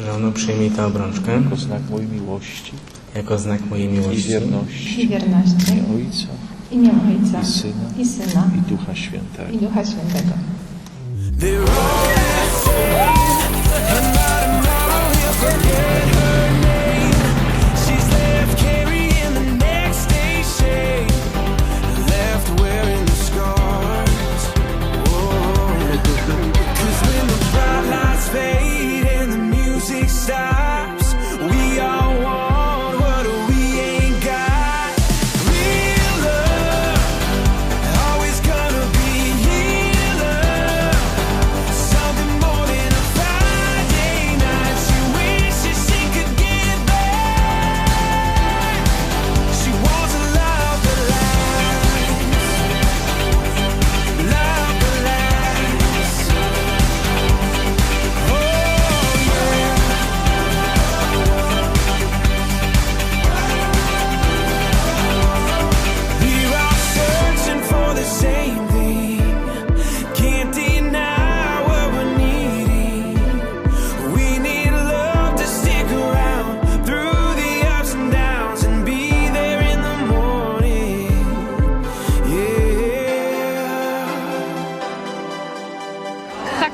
Żono przyjmij tę obrączkę. Jako znak mojej miłości, jako znak mojej miłości. i wierności, i wierności. Ojca, Ojca. I Syna, i Syna. I Ducha Świętego. I Ducha Świętego.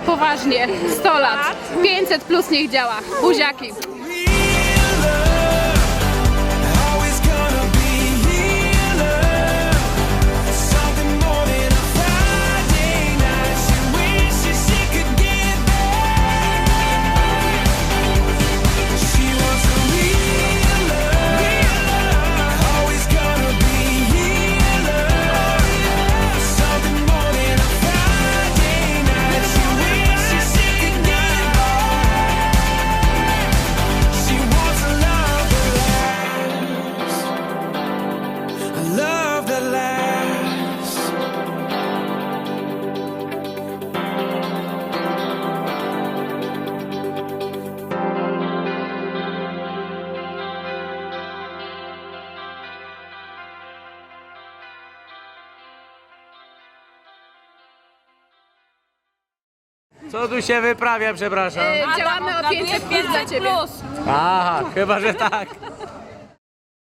poważnie. 100 lat. 500 plus niech działa. Buziaki. Co tu się wyprawia, przepraszam? Yy, działamy o 500 500 ciebie. Aha, chyba, że tak.